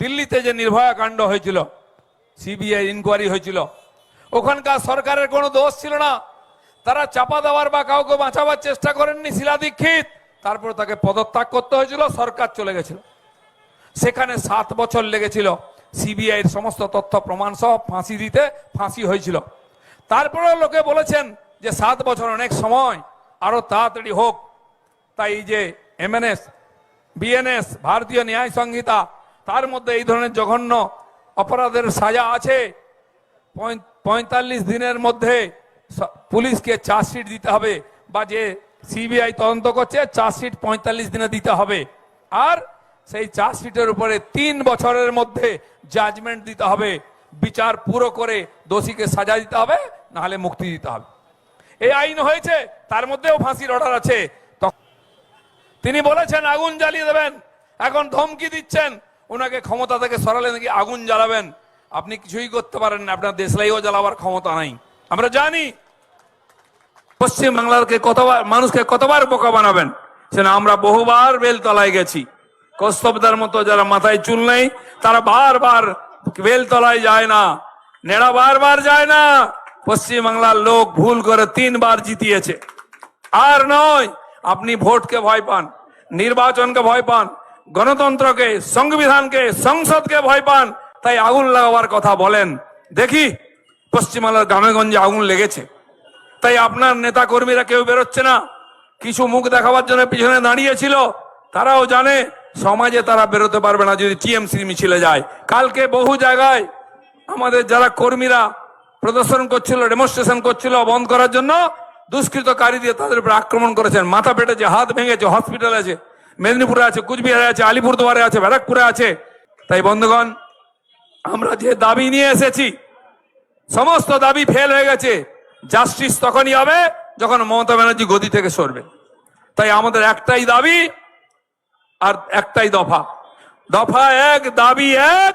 দিল্লিতে যে নির্ভয়া কাণ্ড হয়েছিল, সিবিআই ইনকোয়ারি হয়েছিল, ওখানকার সরকারের কোনো দোষ ছিল না। তারা চাপা দেওয়ার বা কাউকে বাঁচাবার চেষ্টা করেননি শিলা দীক্ষিত। তারপর তাকে পদত্যাগ করতে হয়েছিল, সরকার চলে গেছিল। সেখানে সাত বছর লেগেছিল সিবিআই সমস্ত তথ্য প্রমাণ সহ ফাঁসি দিতে ফাঁসি হয়েছিল। তারপরেও লোকে বলেছেন যে সাত বছর অনেক সময়, আরও তাড়াতাড়ি হোক। তাই যে এমএনএস বিএনএস ভারতীয় ন্যায় সংহিতা তার মধ্যে এই ধরনের জঘন্য অপরাধের সাজা আছে। পঁয়তাল্লিশ দিনের মধ্যে পুলিশকে চার্জশিট দিতে হবে বা যে সিবিআই তদন্ত করছে, চার্জশিট পঁয়তাল্লিশ দিনে দিতে হবে। আর সেই চার্জশিটের উপরে তিন বছরের মধ্যে জাজমেন্ট দিতে হবে। বিচার পুরো করে দোষীকে সাজা দিতে হবে, নাহলে মুক্তি দিতে হবে। এই আইন হয়েছে, তার মধ্যেও ফাঁসির অর্ডার আছে। তিনি বলেছেন, আগুন জ্বালিয়ে দেবেন। এখন ধমকি দিচ্ছেন। ওনাকে ক্ষমতা থেকে সরালে নাকি আগুন জ্বালাবেন? আপনি কিছুই করতে পারেন না, আপনার দেশলাইও জ্বালাবার ক্ষমতা নাই। আমরা জানি পশ্চিম বাংলারকে কতবার মানুষকে কতবার বোকা বানাবেন? সে না, আমরা বহুবার বেলতলায় গেছি। কস্তবদার মতো যারা মাথায় চুল নেই, তারা বারবার বেলতলায় যায় না। নেড়া বারবার যায় না। পশ্চিম বাংলার লোক ভুল করে তিনবার জিতিয়েছে। আর নয়, আপনি ভোটকে ভয় পান, নির্বাচনকে ভয় পান গণতন্ত্রকে, সংবিধানকে, সংসদকে ভয় পান, তাই আগুন লাগাবার কথা বলেন। দেখি পশ্চিমবাংলার গ্রামেগঞ্জে আগুন লেগেছে। তাই আপনার নেতা কর্মীরা কেউ বেরোচ্ছে না। কিছু মুখ দেখাবার জন্য পিছনে দাঁড়িয়েছিল তারাও জানে, সমাজে তারা বেরোতে পারবে না যদি টিএমসি মিছিলে যায়। কালকে বহু জায়গায় আমাদের যারা কর্মীরা প্রদর্শন করছিল ডেমনস্ট্রেশন করছিল বন্ধ করার জন্য দুষ্কৃতকারী দিয়ে তাদের উপর আক্রমণ করেছেন। মাথা পেটেছে, হাত ভেঙেছে হসপিটাল আছে। মেদিনীপুরে আছে, কুচবিহারে আছে, আলিপুরদুয়ারে আছে, ব্যারাকপুরে আছে। তাই বন্ধুগণ, আমরা যে দাবি নিয়ে এসেছি, সমস্ত দাবি ফেল হয়ে গেছে। জাস্টিস তখনই হবে যখন মমতা ব্যানার্জি গদি থেকে সরবে। তাই আমাদের একটাই দাবি আর একটাই দফা। দফা এক, দাবি এক